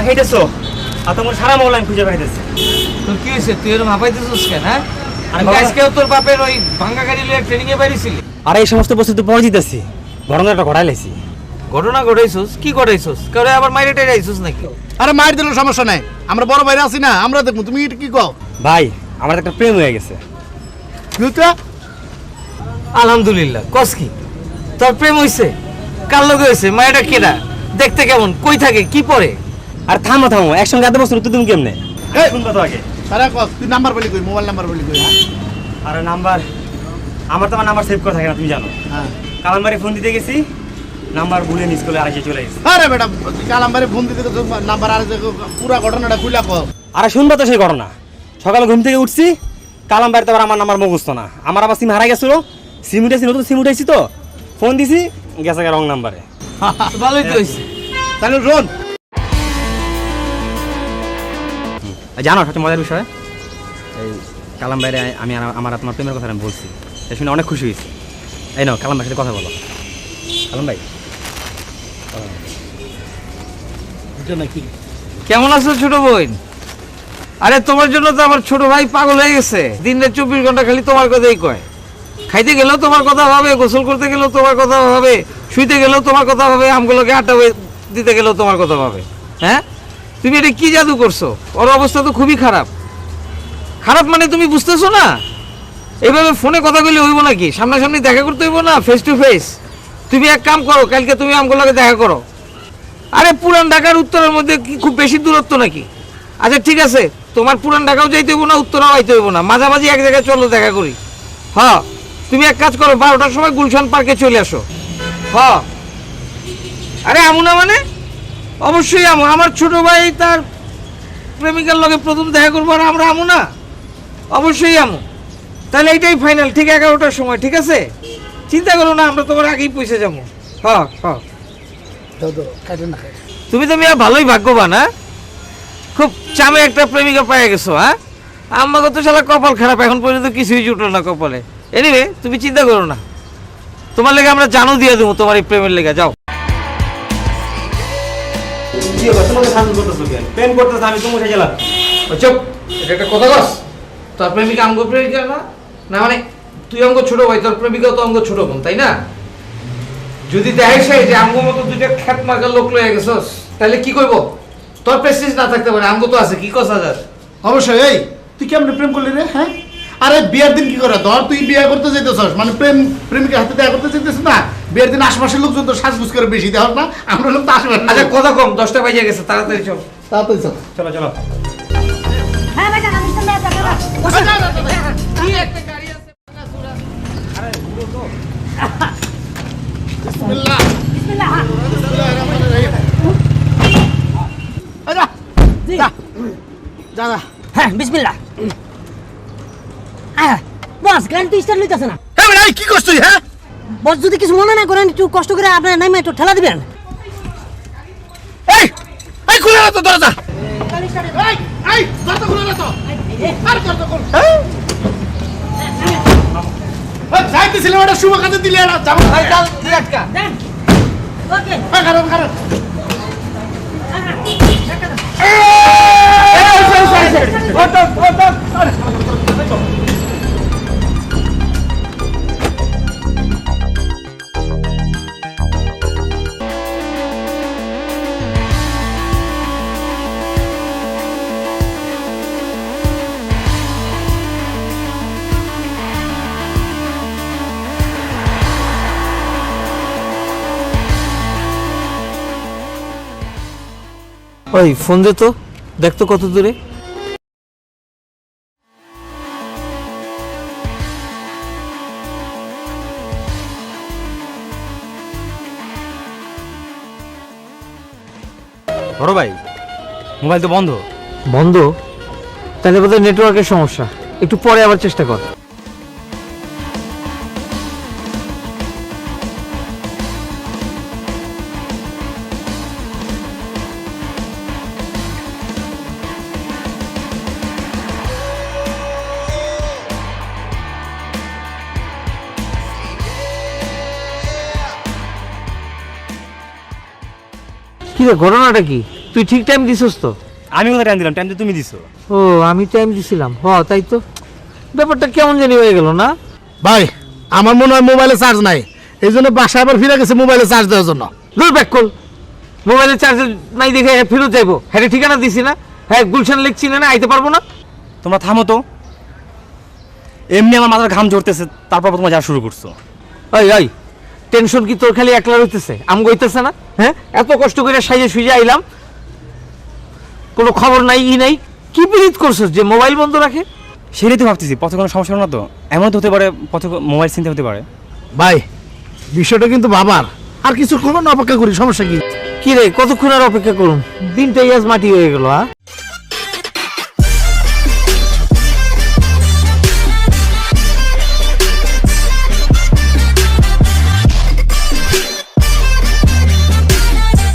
আঁকাইতেছো আর তোমার সারা মহল আমি খুঁজে পাইতেছি। তোর কি হয়েছে? তুই এরকম হাঁপাইতেছিস কেন হ্যাঁ? আমি আজকেও তোর বাপের ওই ভাঙ্গা গাড়ি লিয়ে ট্রেনিং এ বাইরেছিলি আর এই সমস্ত পরে দিতেছি। ঘটনাটা ঘটাই লাইছি ঘটনা ঘটাইছস? কি ঘটাইছস? কারও আবার মাইরে আইছস নাকি? আরে মার দিলে সমস্যা নাই। আমরা বড় বাইরে আছি না আমরা দেখব। তুমি এটা কি কও? ভাই আমার একটা প্রেম হয়ে গেছে। বুঝছ আলহামদুলিল্লাহ। কস কি? তোর প্রেম হইছে? কার লগে হইছে? মায়েরা কেডা? দেখতে কেমন? কই থাকে? কি পরে? আর থামো থামো একসঙ্গে এত বছর তুমি কেমনে? আগে। কও তুই নাম্বার বলি কই মোবাইল নাম্বার বলি কই হ্যাঁ? আর নাম্বার আমার তো আমার নাম্বার সেভ করা থাকে না তুমি জানো। হ্যাঁ। কালামবাড়ি ফোন দিতে গেছি নাম্বার ভুলে নিজ করে আড়াইশে চলে গেছে। আরে বেটা কালাম্বারে ফোন দিতে তো নাম্বার আর পুরা ঘটনাটা খুইলা কও। আর শুনবা তো সেই ঘটনা। সকালে ঘুম থেকে উঠছি কালাম বাড়িতে আবার আমার নাম্বার মুখস্থ না। আমার আবার সিম হারা গেছিল সিম উঠেছি নতুন সিম উঠেছি তো। ফোন দিছি গেছে রং নাম্বারে ভালোই তো তাহলে জানো সবচেয়ে মজার বিষয়? এই কালাম বাইরে আমি আমার তোমার প্রেমের কথা আমি বলছি। এটা শুনে অনেক খুশি হয়েছি। এই নাও কালাম ভাইয়ের সাথে কথা বলো। কালাম ভাই। কেমন আছো ছোট বোন? আরে তোমার জন্য তো আমার ছোট ভাই পাগল হয়ে গেছে। দিনে চব্বিশ ঘণ্টা খালি তোমার কথাই কয়। খাইতে গেলেও তোমার কথা হবে গোসল করতে গেলেও তোমার কথা হবে শুইতে গেলেও তোমার কথা হবে আমগুলোকে আটা হয়ে দিতে গেলেও তোমার কথা হবে হ্যাঁ? তুমি এটা কি জাদু করছ? ওর অবস্থা তো খুবই খারাপ। খারাপ মানে তুমি বুঝতেছো না? এইভাবে ফোনে কথা বলে হইব নাকি? সামনাসামনি দেখা করতে হইব না? ফেস টু ফেস তুমি এক কাম করো, কালকে তুমি আমগুলোকে দেখা করো। আরে পুরান ঢাকার উত্তরের মধ্যে কি খুব বেশি দূরত্ব নাকি? আচ্ছা ঠিক আছে। তোমার পুরান ঢাকাও যাইতে হইব না, উত্তরাও আইতে হইব না। মাঝামাঝি এক জায়গায় চলো, দেখা করি। হ্যাঁ তুমি এক কাজ করো, বারোটার সময় গুলশান পার্কে চলে আসো। হ্যাঁ আরে আমু না মানে? অবশ্যই আমু। আমার ছোট ভাই তার প্রেমিকার লগে প্রথম দেখা করব আর আমরা আমু না? অবশ্যই আমু। তাহলে এইটাই ফাইনাল ঠিক এগারোটার সময় ঠিক আছে? চিন্তা করো না আমরা তোমার আগেই পয়সা যাব। হ্যাঁ হ্যাঁ তুমি তো মিয়া ভালোই ভাগ্যবান হ্যাঁ? খুব চামে একটা প্রেমিকা পেয়ে গেছো হ্যাঁ? আমাকে তো সালা কপাল খারাপ এখন পর্যন্ত কিছুই জুটলো না কপালে। এনিওয়ে তুমি চিন্তা করো না। তোমার লেগে আমরা জানো দিয়ে দেবো তোমার এই প্রেমের লেগে। যাও। প্রেমিকা প্রেমিকা মানে তুই ছোট ভাই, তোর প্রেমিকাও তো ছোট তাই না? যদি দেখাইছে যে মতো দুইটা লোক তাহলে কি না থাকতে পারে আমগো তো আছে, কি কস হাজার অবশ্যই তুই কেমনে প্রেম করলি রে হ্যাঁ? আরে বিয়ের দিন কি করে? ধর তুই বিয়ে করতে যেতেছস মানে প্রেম প্রেমিকের হাতে দেখা করতে যেতেছিস না? বিয়ের দিন আশপাশের লোকজন তো সাজগুজ করে বেশি দেওয়ার না আমরা লোক তো আশেপাশে আচ্ছা কথা কম দশটা বাজে গেছে তাড়াতাড়ি চল। তাড়াতাড়ি চল। চলো চলো। হ্যাঁ বিসমিল্লাহ। বিসমিল্লাহ হ্যাঁ। হ্যাঁ বিসমিল্লাহ। আহ বস গাড়ি তো স্টার্ট লইতেছে না হ্যাঁ ভাই কি করছিস তুই হ্যাঁ বস যদি কিছু মনে না করেন একটু কষ্ট করে আপনার নামে একটু ঠেলা দিবেন এই এই খুলে না তো দরজা এই এই দরজা খুলে না তো আর দরজা খুল এই যাইতেছিলাম একটা শুভ কাজে দিলে না যাব ভাই চাল তুই আটকা দেন ওকে কারণ কারণ ওই ফোন দে তো। দেখ তো কত দূরে। বড় ভাই মোবাইল তো বন্ধ। বন্ধ? তাহলে বোধহয় নেটওয়ার্কের সমস্যা। একটু পরে আবার চেষ্টা কর। রে ঘটনাটা কি? তুই ঠিক টাইম দিছস তো? আমি কোথায় টাইম দিলাম? টাইম তো তুমি দিছো। ও আমি টাইম দিছিলাম। হ তাই তো। ব্যাপারটা কেমন জানি হয়ে গেল না? ভাই আমার মনে হয় মোবাইলে চার্জ নাই। এই জন্য বাসায় আবার ফিরে গেছে মোবাইলে চার্জ দেওয়ার জন্য। দূর ব্যাক কল মোবাইলের চার্জার নাই দেখে হ্যাঁ ফেরত যাইবো। হ্যাঁ ঠিকানা দিছি না। হ্যাঁ গুলশান চিনে না আইতে পারব না? তোমরা থামো তো। এমনি আমার মাথার ঘাম ঝরতেছে তারপর তোমরা যা শুরু করছ। ওই ওই টেনশন কি তোর খালি একলা হইতেছে আম গইতেছে না? হ্যাঁ? এত কষ্ট করে সাইজে সুইজে আইলাম। কোনো খবর নাই ই নাই। কি বিরিত করছস যে মোবাইল বন্ধ রাখে? সেটাই তো ভাবতেছি পথে কোনো সমস্যা না তো? এমন তো হতে পারে পথে মোবাইল চিনতে হতে পারে। ভাই বিষয়টা কিন্তু বাবার। আর কিছু না অপেক্ষা করি সমস্যা কি? কি রে কতক্ষণ আর অপেক্ষা করুন দিনটাই আজ মাটি হয়ে গেল হ্যাঁ